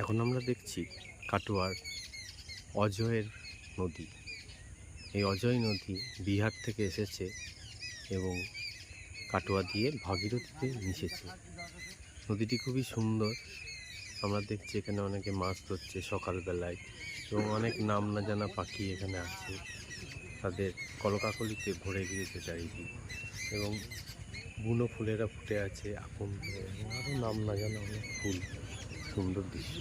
এখন আমরা দেখছি কাটোয়ার অজয়ের নদী। এই অজয় নদী বিহার থেকে এসেছে এবং কাটোয়া দিয়ে ভাগীরথীতে মিশেছে। নদীটি খুবই সুন্দর। আমরা দেখছি এখানে অনেকে মাছ ধরছে সকালবেলায় এবং অনেক নাম না জানা পাখি এখানে আছে। তাদের কলকাকলিতে ভরে গিয়েছে চারিদিক এবং বুনো ফুলেরা ফুটে আছে আপন আরও নাম না জানা অনেক ফুল। সুন্দর দৃশ্য।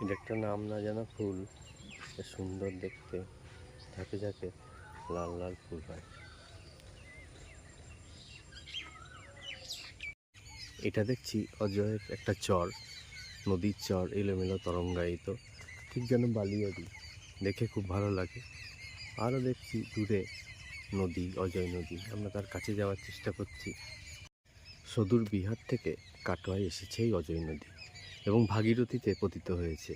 এটা একটা নাম না জানা ফুল সুন্দর দেখতে। ঝাঁকে ঝাঁকে লাল লাল ফুল হয়। এটা দেখছি অজয়ের একটা চর, নদীর চর, এলোমেলো তরঙ্গায়িত। ঠিক যেন বালিয়ারি দেখে খুব ভালো লাগে। আরও দেখছি দূরে নদী, অজয় নদী। আমরা তার কাছে যাওয়ার চেষ্টা করছি। সদূর বিহার থেকে কাটোয়ায় এসেছে এই অজয় নদী এবং ভাগীরথীতে পতিত হয়েছে।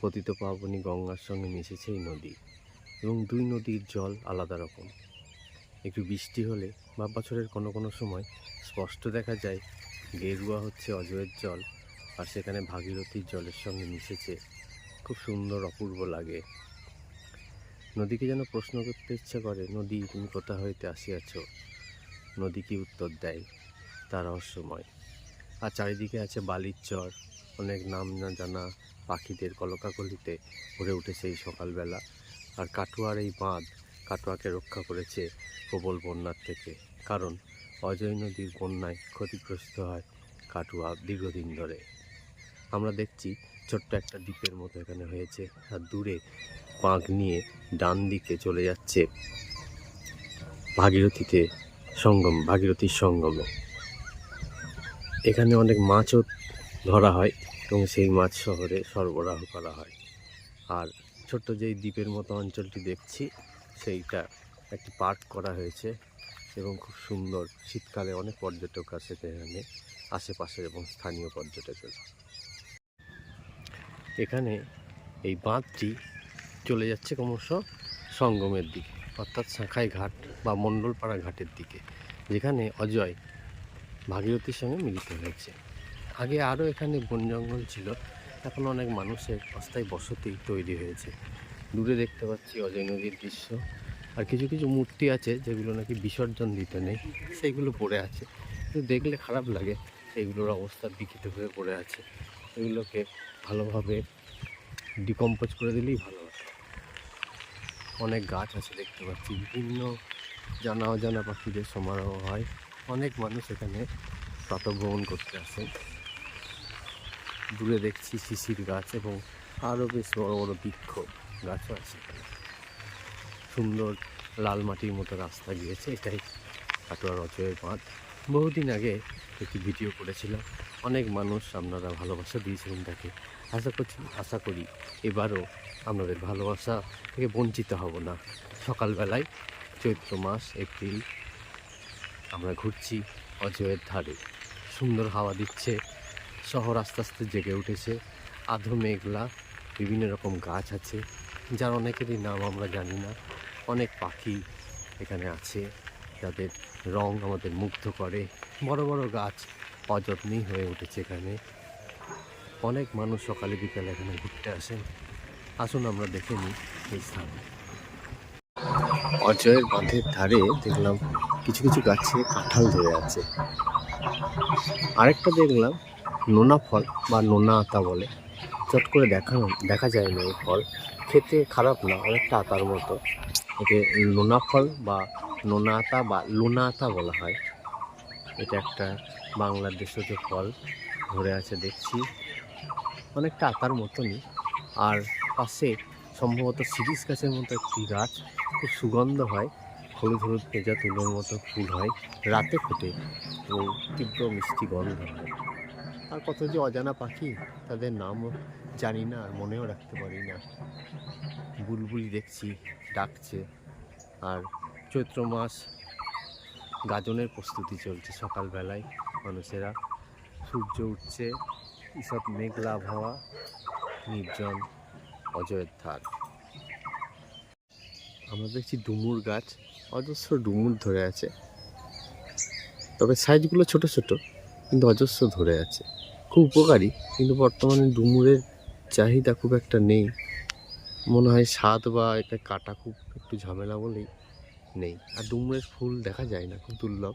পতিত পাবনী গঙ্গার সঙ্গে মিশেছে এই নদী এবং দুই নদীর জল আলাদা রকম। একটু বৃষ্টি হলে বা বছরের কোনো কোনো সময় স্পষ্ট দেখা যায়, গেরুয়া হচ্ছে অজয়ের জল আর সেখানে ভাগীরথীর জলের সঙ্গে মিশেছে। খুব সুন্দর, অপূর্ব লাগে। নদীকে যেন প্রশ্ন করতে ইচ্ছা করে, নদী, তুমি কোথা হইতে আসিয়াছ? নদী কি উত্তর দেয়? তা রহস্যময়। আর চারিদিকে আছে বালির চর। অনেক নাম না জানা পাখিদের কলকাকলিতে ভরে উঠেছে এই সকালবেলা। আর কাটুয়ার এই বাঁধ কাটোয়াকে রক্ষা করেছে প্রবল বন্যার থেকে। কারণ অজয় নদীর বন্যায় ক্ষতিগ্রস্ত হয় কাটুয়া দীর্ঘদিন ধরে। আমরা দেখছি ছোট্ট একটা দ্বীপের মতো এখানে হয়েছে। আর দূরে পাঁক নিয়ে ডান দিকে চলে যাচ্ছে ভাগীরথীতে সঙ্গম, ভাগীরথীর সঙ্গমে। এখানে অনেক মাছও ধরা হয় এবং সেই মাছ শহরে সরবরাহ করা হয়। আর ছোট্ট যেই দ্বীপের মতো অঞ্চলটি দেখছি, সেইটা একটি পার্ক করা হয়েছে এবং খুব সুন্দর। শীতকালে অনেক পর্যটক আসে এখানে আশেপাশে এবং স্থানীয় পর্যটকেরা। এখানে এই বাঁধটি চলে যাচ্ছে ক্রমশ সঙ্গমের দিকে, অর্থাৎ শাঁখাই ঘাট বা মণ্ডলপাড়া ঘাটের দিকে, যেখানে অজয় ভাগীরথীর সঙ্গে মিলিত হয়েছে। আগে আরও এখানে বন জঙ্গল ছিল, এখন অনেক মানুষের অস্থায়ী বসতি তৈরি হয়েছে। দূরে দেখতে পাচ্ছি অজয় নদীর দৃশ্য, আর কিছু কিছু মূর্তি আছে যেগুলো নাকি বিসর্জন দিতে নেই, সেইগুলো পড়ে আছে। কিন্তু দেখলে খারাপ লাগে, সেইগুলোর অবস্থা বিকৃত হয়ে পড়ে আছে। এগুলোকে ভালোভাবে ডিকম্পোজ করে দিলেই ভালো হয়। অনেক গাছ আছে দেখতে পাচ্ছি, বিভিন্ন জানা অজানা পাখিদের সমারোহ হয়। অনেক মানুষ এখানে প্রাতভ্রমণ করতে আসেন। দূরে দেখছি শিশির গাছ এবং আরও বেশ বড় বড় বৃক্ষ গাছও আছে সুন্দর লাল মাটির মতো রাস্তা গিয়েছে, এটাই কাটোয়ার অজয়ের বাঁধ। বহুদিন আগে একটি ভিডিও করেছিলাম, অনেক মানুষ আপনারা ভালোবাসা দিয়েছিলেন তাকে। আশা করছি, আশা করি এবারও আপনাদের ভালোবাসা থেকে বঞ্চিত হব না। সকালবেলায় চৈত্র মাস, এপ্রিল আমরা ঘুরছি অজয়ের ধারে। সুন্দর হাওয়া দিচ্ছে, শহর আস্তে আস্তে জেগে উঠেছে, আধো মেঘলা, বিভিন্ন রকম গাছ আছে, যার অনেকেরই নাম আমরা জানি না। অনেক পাখি এখানে আছে, যাদের রং আমাদের মুগ্ধ করে। বড় বড় গাছ অযত্নেই হয়ে উঠেছে এখানে। অনেক মানুষ সকালে বিকালে এখানে ঘুরতে আসেন। আসুন আমরা দেখে নিই এই স্থান। অজয়ের বাঁধের ধারে দেখলাম কিছু কিছু গাছে কাঁঠাল ধরে আছে। আরেকটা দেখলাম, নোনা ফল বা নোনা আতা বলে। চট করে দেখা দেখা যায় না এই ফল। খেতে খারাপ না, অনেকটা আতার মতো। একে নোনা ফল বা নোনা আতা বা লোনা আতা বলা হয়। এটা একটা বাংলার দেশজ ফল ধরে আছে, দেখছি। অনেকটা আতার মতনই। আর পাশে সম্ভবত সিরিজ গাছের মতো একটি গাছ, খুব সুগন্ধ হয়। হলুদ হলুদ পেঁজা তুলোর মতো ফুল হয়, রাতে ফোটে এবং তীব্র মিষ্টি গন্ধ হয়। আর কত যে অজানা পাখি, তাদের নামও জানি না আর মনেও রাখতে পারি না। বুলবুলি দেখছি, ডাকছে, আর চৈত্র মাস গাজনের প্রস্তুতি চলছে। সকালবেলায় মানুষেরা, সূর্য উঠছে এইসব মেঘলা আবহাওয়া, নির্জন অজয়ের ধার। আমরা দেখছি ডুমুর গাছ অজস্র ডুমুর ধরে আছে। তবে সাইজগুলো ছোট ছোট, কিন্তু অজস্র ধরে আছে। খুব উপকারী, কিন্তু বর্তমানে ডুমুরের চাহিদা খুব একটা নেই। মনে হয় স্বাদ বা এটা কাটা খুব একটু ঝামেলা বলেই নেই। আর ডুমুরের ফুল দেখা যায় না, খুব দুর্লভ।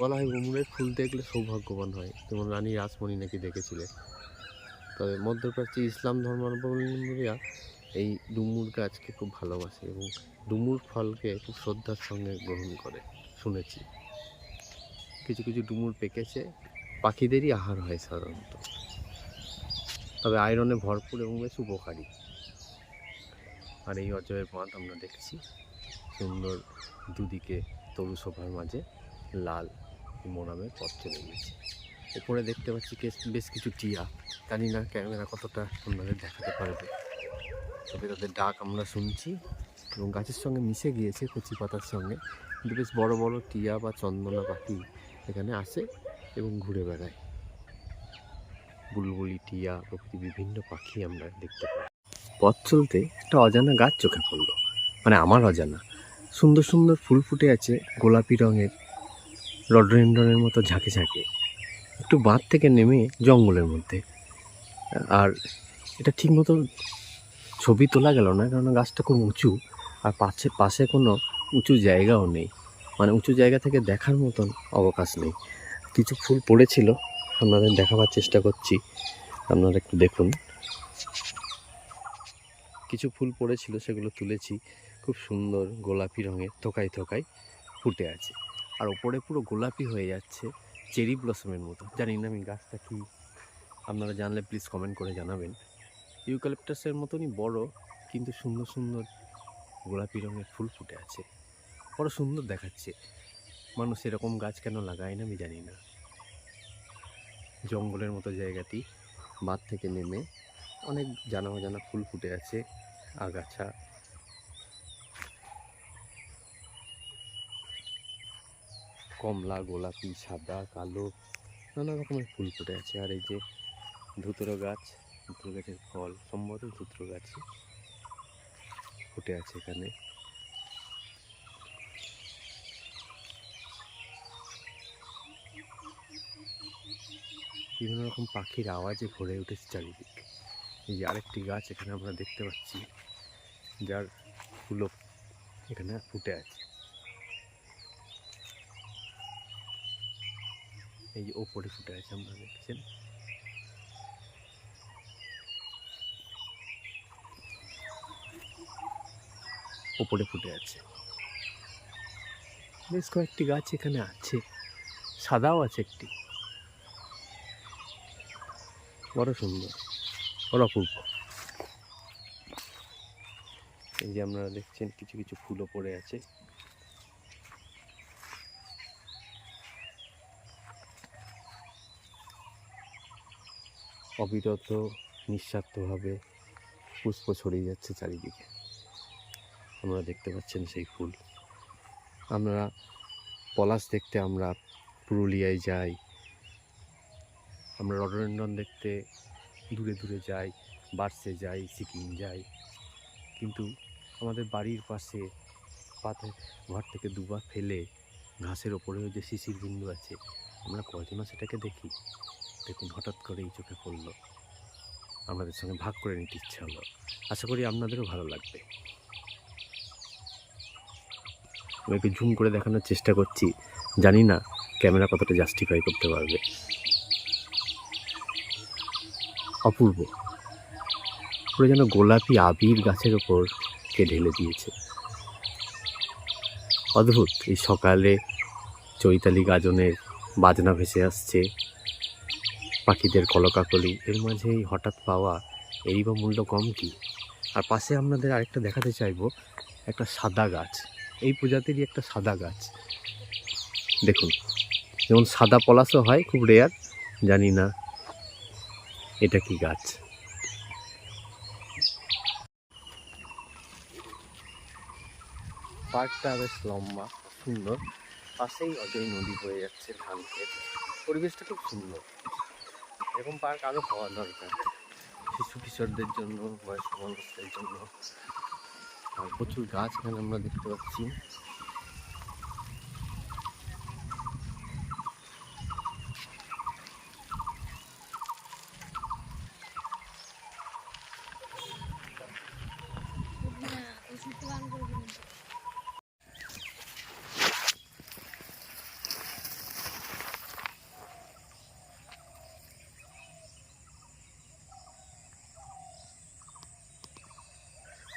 বলা হয় ডুমুরের ফুল দেখলে সৌভাগ্যবান হয়। যেমন রানী রাসমণি নাকি দেখেছিলেন। তবে মধ্যপ্রাচ্যে ইসলাম ধর্মাবলম্বীরা এই ডুমুর গাছকে খুব ভালোবাসে এবং ডুমুর ফলকে খুব শ্রদ্ধার সঙ্গে গ্রহণ করে, শুনেছি। কিছু কিছু ডুমুর পেকেছে, পাখিদেরই আহার হয় সাধারণত। তবে আয়রনে ভরপুর এবং বেশ উপকারী। আর এই অজয়ের বাঁধ আমরা দেখছি, সুন্দর দুদিকে তরু শোভার মাঝে লাল মোরামের পথ চলে গিয়েছে উপরে দেখতে পাচ্ছি বেশ কিছু টিয়া। জানি না ক্যামেরা কতটা আপনাদের দেখাতে পারবে। তবে তাদের ডাক আমরা শুনছি এবং গাছের সঙ্গে মিশে গিয়েছে কচি পাতার সঙ্গে। কিন্তু বেশ বড় বড় টিয়া বা চন্দনা পাখি এখানে আসে এবং ঘুরে বেড়ায়। বুলবুলি, টিয়া প্রভৃতি বিভিন্ন পাখি আমরা দেখতে পাই। পথ চলতে একটা অজানা গাছ চোখে পড়ল। মানে আমার অজানা। সুন্দর সুন্দর ফুল ফুটে আছে গোলাপি রঙের রডরেন্ডনের মতো ঝাঁকে ঝাঁকে। একটু বাঁধ থেকে নেমে জঙ্গলের মধ্যে। আর এটা ঠিক মতো ছবি তোলা গেল না কারণ গাছটা খুব উঁচু। আর পাশে পাশে কোনো উঁচু জায়গাও নেই। মানে উঁচু জায়গা থেকে দেখার মতন অবকাশ নেই। কিছু ফুল পড়েছিল, আপনাদের দেখাবার চেষ্টা করছি। আপনারা একটু দেখুন। কিছু ফুল পড়েছিল, সেগুলো তুলেছি। খুব সুন্দর গোলাপি রঙের, থোকায় থোকায় ফুটে আছে। আর ওপরে পুরো গোলাপি হয়ে যাচ্ছে, চেরি ব্লসমের মতো। জানি না আমি গাছটা কি। আপনারা জানলে প্লিজ কমেন্ট করে জানাবেন। ইউক্যালিপটাসের মতনই বড়, কিন্তু সুন্দর সুন্দর গোলাপি রঙের ফুল ফুটে আছে। বড় সুন্দর দেখাচ্ছে। মানুষ এরকম গাছ কেন লাগায় না, আমি জানি না। জঙ্গলের মতো জায়গাটি, বাঁধ থেকে নেমে অনেক জানা অজানা ফুল ফুটে আছে, আগাছা। কমলা, গোলাপি, সাদা, কালো, নানা রকমের ফুল ফুটে আছে। আর এই যে ধুতরো গাছ ধুতরো গাছের ফল, সম্ভবত ধুতরো গাছ। ফুটে আছে এখানে। বিভিন্ন রকম পাখির আওয়াজে ভরে উঠেছে চারিদিক। এই যে আরেকটি গাছ এখানে আমরা দেখতে পাচ্ছি, যার ফুলও এখানে ফুটে আছে। এই যে ওপরে ফুটে আছে আমরা দেখছেন। ওপরে ফুটে আছে। বেশ কয়েকটি গাছ এখানে আছে। সাদাও আছে একটি। বড় সুন্দর। বড় অপূর্ব এই যে আপনারা দেখছেন, কিছু কিছু ফুলও পড়ে আছে। অবিরত, নিঃস্বার্থভাবে পুষ্প ছড়িয়ে যাচ্ছে চারিদিকে। আপনারা দেখতে পাচ্ছেন সেই ফুল। আমরা পলাশ দেখতে আমরা পুরুলিয়ায় যাই। আমরা রডরেন্ডন দেখতে দূরে দূরে যাই, বার্সে যাই, সিকিম যাই। কিন্তু আমাদের বাড়ির পাশে পাতে ঘর থেকে দুবার ফেলে ঘাসের ওপরেও যে শিশির বিন্দু আছে, আমরা কয়জনা সেটাকে দেখি? দেখুন, হঠাৎ করে এই চোখে পড়ল। আমাদের সঙ্গে ভাগ করে নিতে ইচ্ছা হলো। আশা করি আপনাদেরও ভালো লাগবে। আমি একটু ঝুম করে দেখানোর চেষ্টা করছি। জানি না ক্যামেরা কতটা জাস্টিফাই করতে পারবে। অপূর্ব। পুরো যেন গোলাপি আবির গাছের ওপর কে ঢেলে দিয়েছে। অদ্ভুত, এই সকালে চৈতালি গাজনের বাজনা ভেসে আসছে। পাখিদের কলকাকলি, এর মাঝে এই হঠাৎ পাওয়া এই বা মূল্য কম কি? আর পাশে আপনাদের আরেকটা দেখাতে চাইব, একটা সাদা গাছ। এই প্রজাতিরই একটা সাদা গাছ। দেখুন, যেমন সাদা পলাশও হয়, খুব রেয়ার জানি না এটা কি গাছ। পার্কটা বেশ লম্বা, সুন্দর। পাশেই অজয় নদী বয়ে যাচ্ছে ধান খেত পরিবেশটা খুব সুন্দর। এরকম পার্ক আরও হওয়া দরকার। শিশু কিশোরদের জন্য, বয়স্ক মানুষদের জন্য। আর প্রচুর গাছ এখানে আমরা দেখতে পাচ্ছি।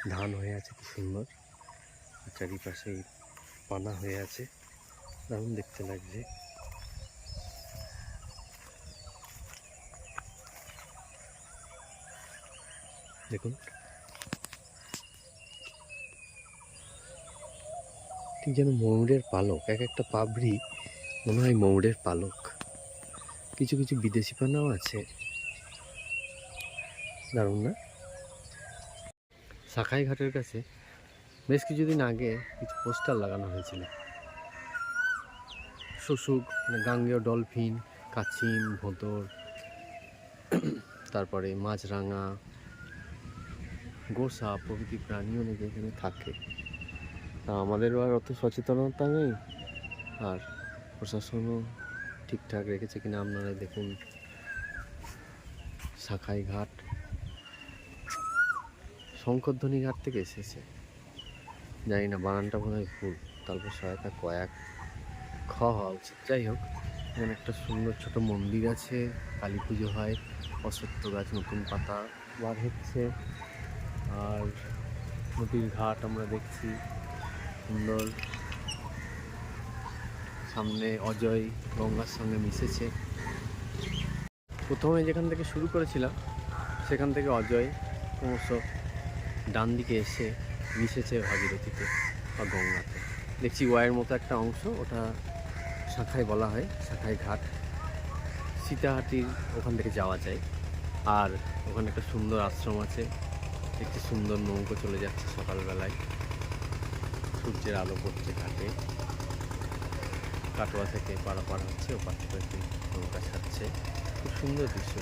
ধান হয়ে আছে, কি সুন্দর। চারিপাশে পানা হয়ে আছে। দারুণ দেখতে লাগছে। দেখুন। ঠিক যেন ময়ূরের পালক, এক একটা পাবড়ি মনে হয় ময়ূরের পালক। কিছু কিছু বিদেশি পানাও আছে। দারুণ না? শাখাই ঘাটের কাছে বেশ কিছুদিন আগে কিছু পোস্টার লাগানো হয়েছিল। শুশুক মানে গাঙ্গেয় ডলফিন কাছিম ভোঁতর তারপরে মাছরাঙা, গোসা প্রভৃতি প্রাণীও নাকি এখানে থাকে। আমাদেরও আর অত সচেতনতা নেই। আর প্রশাসনও ঠিকঠাক রেখেছে কিনা আপনারা দেখুন। শাখাই ঘাট শঙ্করধ্বনি ঘাট থেকে এসেছে। জানি না, বানানটা মনে হয় ভুল। তারপর সহায়তা কয়েক খ হওয়া উচিত। যাই হোক, এখানে একটা সুন্দর ছোট মন্দির আছে। কালী পুজো হয়, অশ্বত্থ গাছ, নতুন পাতা বার হচ্ছে। আর নদীর ঘাট আমরা দেখছি, সুন্দর। সামনে অজয় গঙ্গার সঙ্গে মিশেছে। প্রথমে যেখান থেকে শুরু করেছিলাম, সেখান থেকে অজয় ক্রমশ ডান দিকে এসে মিশেছে ভাগীরথীতে বা গঙ্গাতে। দেখছি ওয়াইয়ের মতো একটা অংশ, ওটা শাখায় বলা হয়, শাখায় ঘাট। সীতাহাটির ওখান থেকে যাওয়া যায়। আর ওখানে একটা সুন্দর আশ্রম আছে। একটি সুন্দর নৌকো চলে যাচ্ছে সকালবেলায়। সূর্যের আলো পড়ছে ঘাটে। কাটোয়া থেকে পারাপার হচ্ছে ও পার থেকে নৌকা ছাড়ছে। খুব সুন্দর দৃশ্য।